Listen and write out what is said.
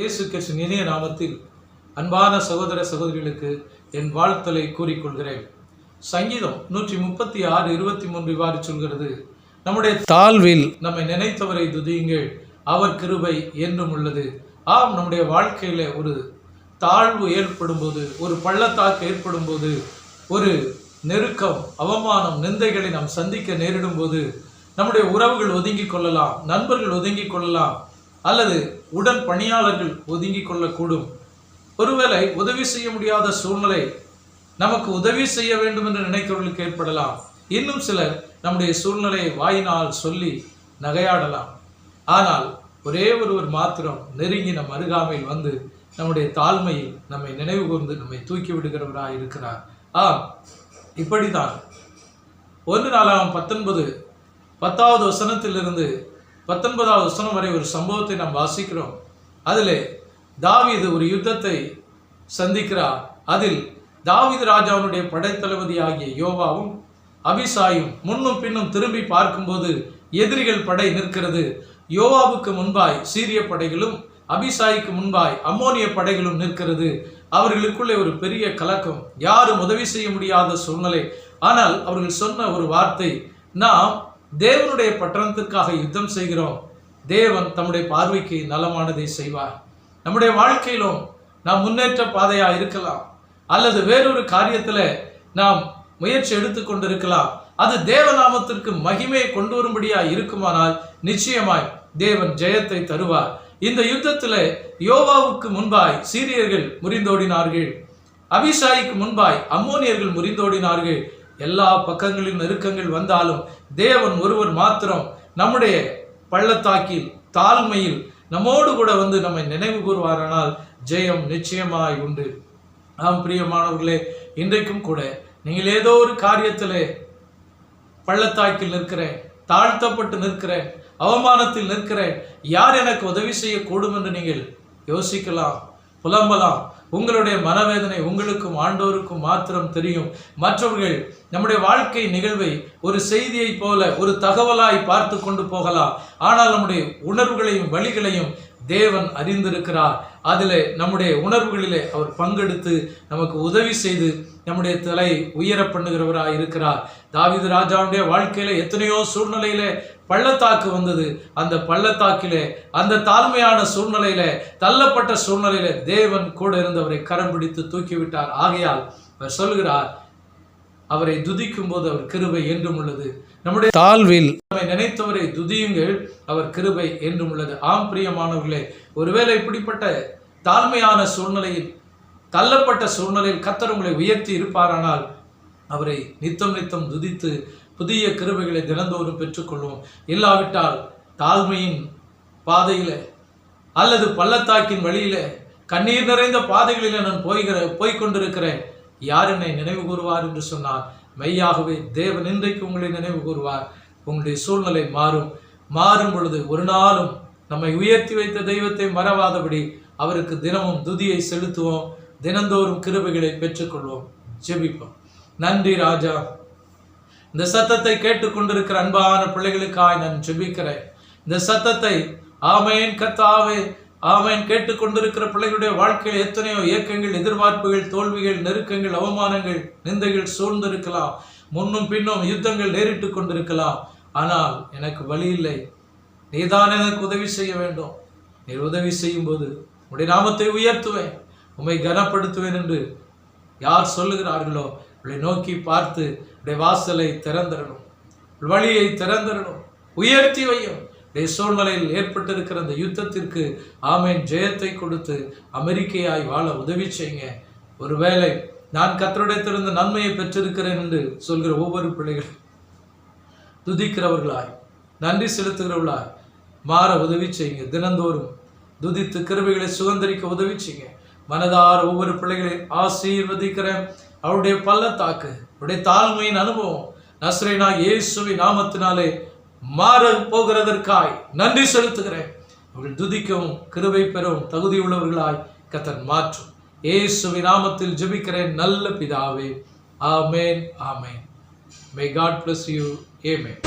இயேசு கிறிஸ்துவின் இனிய நாமத்தில் அன்பான சகோதர சகோதரிகளுக்கு என் வாழ்த்தலை கூறிக்கொள்கிறேன். சங்கீதம் நூற்றி முப்பத்தி ஆறு இருபத்தி மூன்று இவ்வாறு சொல்கிறது. நம்முடைய தாழ்வில் நம்மை நினைத்தவரை துதியுங்கள். அவர் கிருபை என்றும் உள்ளது. ஆம் நம்முடைய வாழ்க்கையில் ஒரு தாழ்வு ஏற்படும் போது ஒரு பள்ளத்தாக்கு ஏற்படும் போது ஒரு நெருக்கம் அவமானம் நிந்தைகளை நாம் சந்திக்க நேரிடும் போது நம்முடைய உறவுகள் ஒதுங்கிக் கொள்ளலாம் நண்பர்கள் ஒதுங்கிக் கொள்ளலாம் அல்லது உடன் பணியாளர்கள் ஒதுங்கிக் கொள்ளக்கூடும். ஒருவேளை உதவி செய்ய முடியாத சூழ்நிலை நமக்கு உதவி செய்ய வேண்டும் என்று நினைக்கிறவர்களுக்கு ஏற்படலாம். இன்னும் சிலர் நம்முடைய சூழ்நிலையை வாயினால் சொல்லி நகையாடலாம். ஆனால் ஒரே ஒருவர் மாத்திரம் நெருங்கி நம் அருகாமையில் வந்து நம்முடைய தாழ்மையில் நம்மை நினைவு கூர்ந்து நம்மை தூக்கி விடுகிறவராக இருக்கிறார். ஆம் இப்படிதான் ஒன்று நாளாம் பத்தொன்பது பத்தாவது வசனத்திலிருந்து பத்தொன்பதாவது வசனம் வரை ஒரு சம்பவத்தை நாம் வாசிக்கிறோம். அதில் தாவிது ஒரு யுத்தத்தை சந்திக்கிறார். அதில் தாவிது ராஜாவுடைய படைத்தளபதி ஆகிய யோவாவும் அபிசாயும் முன்னும் பின்னும் திரும்பி பார்க்கும்போது எதிரிகள் படை நிற்கிறது. யோவாவுக்கு முன்பாய் சீரிய படைகளும் அபிசாய்க்கு முன்பாய் அம்மோனிய படைகளும் நிற்கிறது. அவர்களுக்குள்ளே ஒரு பெரிய கலக்கம். யாரும் உதவி செய்ய முடியாத சூழ்நிலை. ஆனால் அவர்கள் சொன்ன ஒரு வார்த்தை நாம் தேவனுடைய பட்டணத்திற்காக யுத்தம் செய்கிறோம். தேவன் தம்முடைய பார்வைக்கு நலமானதை செய்வார். நம்முடைய வாழ்க்கையிலும் நாம் முன்னேற்ற பாதையா இருக்கலாம். அல்லது வேறொரு காரியத்தில் நாம் முயற்சி எடுத்து கொண்டிருக்கலாம். அது தேவநாமத்திற்கு மகிமையை கொண்டு வரும்படியா இருக்குமானால் நிச்சயமாய் தேவன் ஜெயத்தை தருவார். இந்த யுத்தத்தில் யோவாவுக்கு முன்பாய் சீரியர்கள் முறிந்தோடினார்கள். அபிஷாய்க்கு முன்பாய் அம்மோனியர்கள் முறிந்தோடினார்கள். எல்லா பக்கங்களின் நெருக்கங்கள் வந்தாலும் தேவன் ஒருவர் மாத்திரம் நம்முடைய பள்ளத்தாக்கில் தாழ்மையில் நம்மோடு கூட வந்து நம்மை நினைவு கூறுவாரானால் ஜெயம் நிச்சயமாய் உண்டு. ஆம் பிரியமானவர்களே இன்றைக்கும் கூட நீங்கள் ஏதோ ஒரு காரியத்தில் பள்ளத்தாக்கில் நிற்கிறேன் தாழ்த்தப்பட்டு நிற்கிறேன் அவமானத்தில் நிற்கிறேன் யார் எனக்கு உதவி செய்யக்கூடும் என்று நீங்கள் யோசிக்கலாம் புலம்பலாம் உங்களுடைய மனவேதனை உங்களுக்கும் ஆண்டோருக்கும் மாத்திரம் தெரியும். மற்றவர்கள் நம்முடைய வாழ்க்கை நிகழ்வை ஒரு செய்தியைப் போல ஒரு தகவலாய் பார்த்து கொண்டு போகலாம். ஆனால் நம்முடைய உணர்வுகளையும் வழிகளையும் தேவன் அறிந்திருக்கிறார். அதில் நம்முடைய உணர்வுகளிலே அவர் பங்கெடுத்து நமக்கு உதவி செய்து நம்முடைய தலை உயர பண்ணுகிறவராக இருக்கிறார். தாவிது ராஜாவுடைய வாழ்க்கையில எத்தனையோ சூழ்நிலையில பள்ளத்தாக்கு வந்தது. அந்த பள்ளத்தாக்கிலே அந்த தாழ்மையான சூழ்நிலையில தள்ளப்பட்ட சூழ்நிலையில தேவன் கூட இருந்தவரை கரம் பிடித்து தூக்கிவிட்டார். ஆகையால் அவர் சொல்கிறார் அவரை துதிக்கும் போது அவர் கிருபை என்றும் உள்ளது. நம்முடைய தாழ்வில் நம்மை நினைத்தவரை துதியுங்கள் அவர் கிருபை என்றும் உள்ளது. ஆம் பிரியமானவர்களே ஒருவேளை இப்படிப்பட்ட தாழ்மையான சூழ்நிலையில் தள்ளப்பட்ட சூழ்நிலையில் கத்தர் உங்களை உயர்த்தி இருப்பாரானால் அவரை நித்தம் நித்தம் துதித்து புதிய கிருபைகளை தினந்தோறும் பெற்றுக்கொள்வோம். இல்லாவிட்டால் தாழ்மையின் பாதையில் அல்லது பள்ளத்தாக்கின் வழியில கண்ணீர் நிறைந்த பாதைகளில் நான் போய்கிற போய்கொண்டிருக்கிறேன் யார் என்னை நினைவு கூறுவார் என்று சொன்னார் மெய்யாகவே தேவன் இன்றைக்கு உங்களை நினைவு கூறுவார். உங்களுடைய சூழ்நிலை மாறும். மாறும் பொழுது ஒரு நாளும் நம்மை உயர்த்தி வைத்த தெய்வத்தை மறவாதபடி அவருக்கு தினமும் துதியை செலுத்துவோம். தினந்தோறும் கிருபைகளை பெற்றுக்கொள்வோம். ஜெபிப்போம். நன்றி ராஜா. இந்த சத்தத்தை கேட்டுக்கொண்டிருக்கிற அன்பான பிள்ளைகளுக்காய் நான் ஜெபிக்கிறேன். இந்த சத்தத்தை ஆமையின் கத்தாவே ஆமேன். கேட்டுக்கொண்டிருக்கிற பிள்ளைகளுடைய வாழ்க்கையில் எத்தனையோ இயக்கங்கள் எதிர்பார்ப்புகள் தோல்விகள் நெருக்கங்கள் அவமானங்கள் நிந்தைகள் சூழ்ந்திருக்கலாம். முன்னும் பின்னும் யுத்தங்கள் நேரிட்டு கொண்டிருக்கலாம். ஆனால் எனக்கு வழி இல்லை. நீதான் எனக்கு உதவி செய்ய வேண்டும். நீர் உதவி செய்யும் போது உடைய நாமத்தை உயர்த்துவேன். உம்மை கனப்படுத்துவேன் என்று யார் சொல்லுகிறார்களோ உங்களை நோக்கி பார்த்து உடைய வாசலை திறந்துடணும். வழியை திறந்துடணும். உயர்த்தி வையும். சூழ்நிலையில் ஏற்பட்டிருக்கிற அந்த யுத்தத்திற்கு ஆமேன் ஜெயத்தை கொடுத்து அமெரிக்கையாய் வாழ உதவி செய்யுங்க. ஒருவேளை நான் கத்தருடையத்திலிருந்து நன்மையை பெற்றிருக்கிறேன் என்று சொல்கிற ஒவ்வொரு பிள்ளைகள் துதிக்கிறவர்களாய் நன்றி செலுத்துகிறவர்களாய் மாற உதவி செய்யுங்க. தினந்தோறும் துதித்து கிருவிகளை சுதந்திரிக்க உதவி செய்யுங்க. மனதார ஒவ்வொரு பிள்ளைகளை ஆசீர்வதிக்கிறேன். அவருடைய பள்ளத்தாக்கு அவருடைய தாழ்மையின் அனுபவம் நஸ்ரேனா இயேசுவின் நாமத்தினாலே மாற போகிறதற்காய் நன்றி செலுத்துகிறேன். அவர்கள் துதிக்கவும் கிருபை பெறவும் தகுதியுள்ளவர்களாய் கத்தன் மாற்றும். ஏசு நாமத்தில் ஜெபிக்கிறேன் நல்ல பிதாவே. ஆமேன் ஆமேன். May God bless you amen